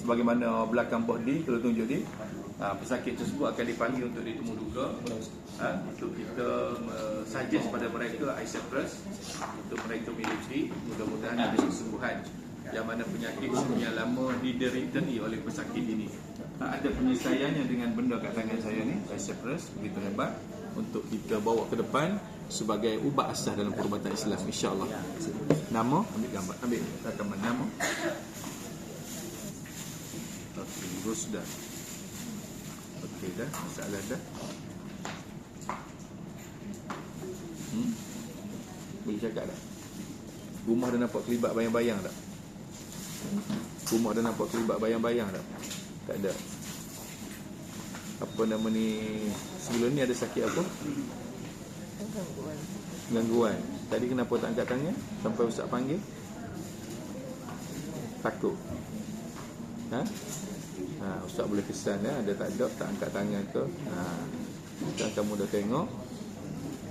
sebagaimana belakang body kalau tunjuk ni ha, pesakit tersebut akan dipanggil untuk ditemu duga ha, untuk kita uh, suggest pada mereka Icepras untuk mereka miliki mudah-mudahan ada kesembuhan. Yang mana penyakit yang lama dideritani oleh pesakit ini. Ha, ada penyelesaiannya dengan benda kat tangan saya ni Icepras begitu hebat untuk kita bawa ke depan sebagai ubat asas dalam perubatan Islam insya-Allah. Nama ambil gambar. Ambil. Rakaman nama. Okey, Rusda. Okey dah, masalah dah. Hmm? Boleh cakap tak? Rumah dah nampak kelibat bayang-bayang tak? Rumah dah nampak kelibat bayang-bayang tak? Tak ada. Apa nama ni? Sebelum ni ada sakit apa? Gangguan. Gangguan. Tadi kenapa tak angkat tangan? Sampai ustaz panggil? Takut. Ha? Ha, ustaz boleh kesan ya, ada tak ada tak angkat tangan ke? Ha. Kan kamu dah tengok.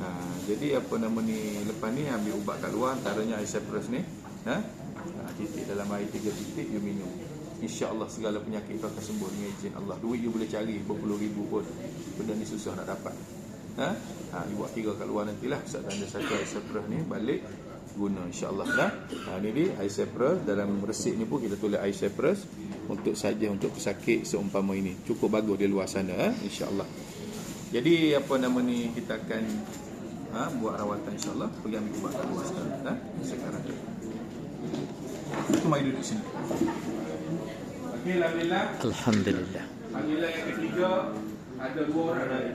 Ha, jadi apa nama ni lepas ni ambil ubat kat luar antaranya Icepras ni. Ha? ha titik dalam air tiga titik you minum. InsyaAllah segala penyakit itu akan sembuh dengan izin Allah. Duit you boleh cari berpuluh ribu pun. Benda ni susah nak dapat. Ha? Ha, you buat kira kat luar nantilah. Ustaz tanda satu Icepras ni balik guna insyaAllah dah. Ha, ni dia Icepras dalam resip ni pun kita tulis Icepras untuk saja untuk pesakit seumpama ini. Cukup bagus di luar sana eh? insyaAllah. Jadi apa nama ni kita akan ha, buat rawatan insyaAllah. Pergi ambil ubat kat luar sekarang. Ha? Sekarang. Itu mari duduk sini. Okey, Alhamdulillah. Alhamdulillah. Panggilan yang ketiga ada dua orang dari